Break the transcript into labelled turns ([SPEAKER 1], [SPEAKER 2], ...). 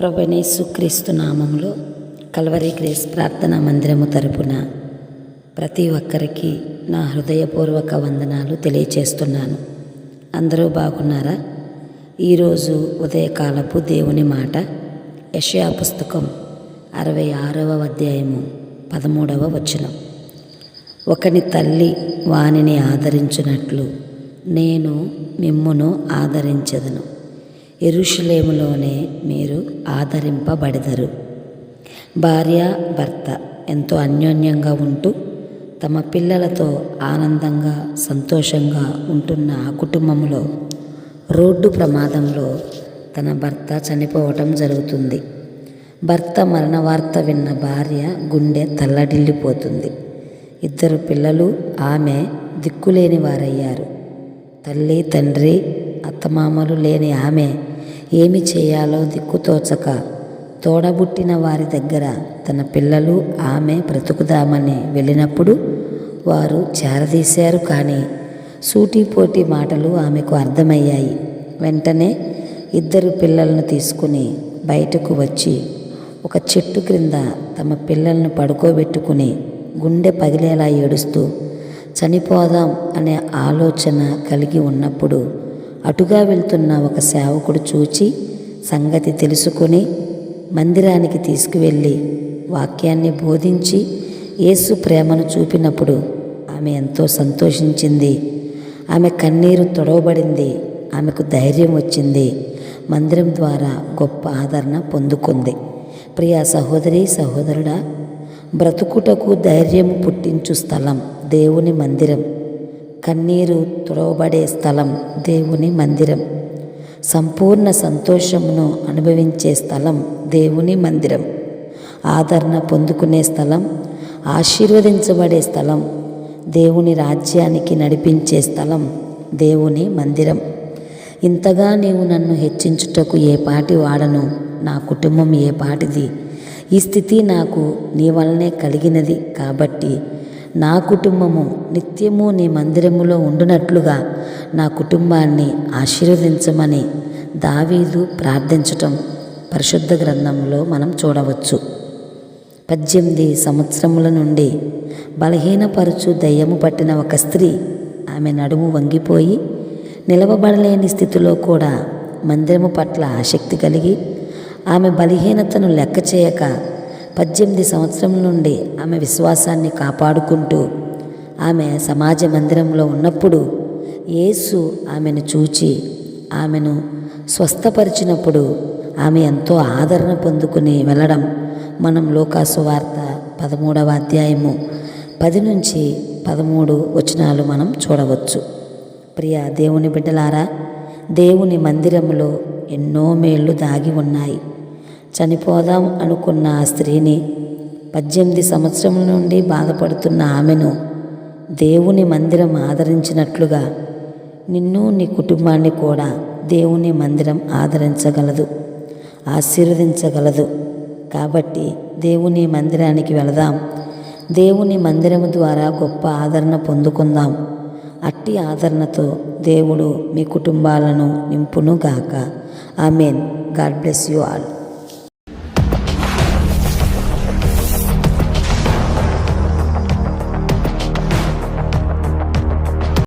[SPEAKER 1] ప్రభనేసుక్రీస్తు నామంలో Calvary grace ప్రార్థనా మందిరము తరపున ప్రతి ఒక్కరికి నా హృదయపూర్వక వందనాలు తెలియచేస్తున్నాను. అందరూ బాగున్నారా? ఈరోజు ఉదయకాలపు దేవుని మాట యషయా పుస్తకం అరవై ఆరవ అధ్యాయము పదమూడవ వచనం. ఒకని తల్లి వానిని ఆదరించినట్లు నేను మిమ్మును ఆదరించదను. ఎరుషులేములోనే మీరు ఆదరింపబడెదరు. భార్య భర్త ఎంతో అన్యోన్యంగా ఉంటూ తమ పిల్లలతో ఆనందంగా సంతోషంగా ఉంటున్న ఆ కుటుంబంలో రోడ్డు ప్రమాదంలో తన భర్త చనిపోవటం జరుగుతుంది. భర్త మరణ వార్త విన్న భార్య గుండె తల్లడిల్లిపోతుంది. ఇద్దరు పిల్లలు ఆమె దిక్కులేని వారయ్యారు. తల్లి తండ్రి అత్తమామలు లేని ఆమె ఏమి చేయాలో దిక్కుతోచక తోడబుట్టిన వారి దగ్గర తన పిల్లలు ఆమె బ్రతుకుదామని వెళ్ళినప్పుడు వారు చేరదీశారు కానీ సూటిపోటి మాటలు ఆమెకు అర్థమయ్యాయి. వెంటనే ఇద్దరు పిల్లలను తీసుకుని బయటకు వచ్చి ఒక చెట్టు క్రింద తమ పిల్లలను పడుకోబెట్టుకుని గుండె పగిలేలా ఏడుస్తూ చనిపోదాం అనే ఆలోచన కలిగి ఉన్నప్పుడు అటుగా వెళ్తున్న ఒక సేవకుడు చూచి సంగతి తెలుసుకొని మందిరానికి తీసుకువెళ్ళి వాక్యాన్ని బోధించి యేసు ప్రేమను చూపినప్పుడు ఆమె ఎంతో సంతోషించింది. ఆమె కన్నీరు తొడవబడింది. ఆమెకు ధైర్యం వచ్చింది. మందిరం ద్వారా గొప్ప ఆదరణ పొందుకుంది. ప్రియ సహోదరి సహోదరుడా బ్రతుకుటకు ధైర్యం పుట్టించు స్థలం దేవుని మందిరం. కన్నీరు తుడవబడే స్థలం దేవుని మందిరం. సంపూర్ణ సంతోషమును అనుభవించే స్థలం దేవుని మందిరం. ఆదరణ పొందుకునే స్థలం ఆశీర్వదించబడే స్థలం దేవుని రాజ్యానికి నడిపించే స్థలం దేవుని మందిరం. ఇంతగా నీవు నన్ను హెచ్చించుటకు ఏ పాటి వాడను నా కుటుంబం ఏ పాటిది? ఈ స్థితి నాకు నీ వలనే కలిగినది కాబట్టి నా కుటుంబము నిత్యము నీ మందిరములో ఉండునట్లుగా నా కుటుంబాన్ని ఆశీర్వదించమని దావీదు ప్రార్థించటం పరిశుద్ధ గ్రంథంలో మనం చూడవచ్చు. పద్దెనిమిది సంవత్సరముల నుండి బలహీనపరచు దయ్యము పట్టిన ఒక స్త్రీ ఆమె నడుము వంగిపోయి నిలవబడలేని స్థితిలో కూడా మందిరము పట్ల ఆసక్తి కలిగి ఆమె బలహీనతను లెక్క చేయక పద్దెనిమిది సంవత్సరం నుండి ఆమె విశ్వాసాన్ని కాపాడుకుంటూ ఆమె సమాజ మందిరంలో ఉన్నప్పుడు యేసు ఆమెను చూచి ఆమెను స్వస్థపరిచినప్పుడు ఆమె ఎంతో ఆదరణ పొందుకుని వెళ్ళడం మనం లోకాసు వార్త పదమూడవ అధ్యాయము పది నుంచి పదమూడు వచనాలు మనం చూడవచ్చు. ప్రియ దేవుని బిడ్డలారా దేవుని మందిరంలో ఎన్నో మేళ్ళు దాగి ఉన్నాయి. చనిపోదాం అనుకున్న ఆ స్త్రీని పద్దెనిమిది సంవత్సరముల నుండి బాధపడుతున్న ఆమెను దేవుని మందిరం ఆదరించినట్లుగా నిన్ను నీ కుటుంబాన్ని కూడా దేవుని మందిరం ఆదరించగలదు ఆశీర్వదించగలదు. కాబట్టి దేవుని మందిరానికి వెళదాం. దేవుని మందిరము ద్వారా గొప్ప ఆదరణ పొందుకుందాం. అట్టి ఆదరణతో దేవుడు మీ కుటుంబాలను నింపును గాక amen. God bless you all.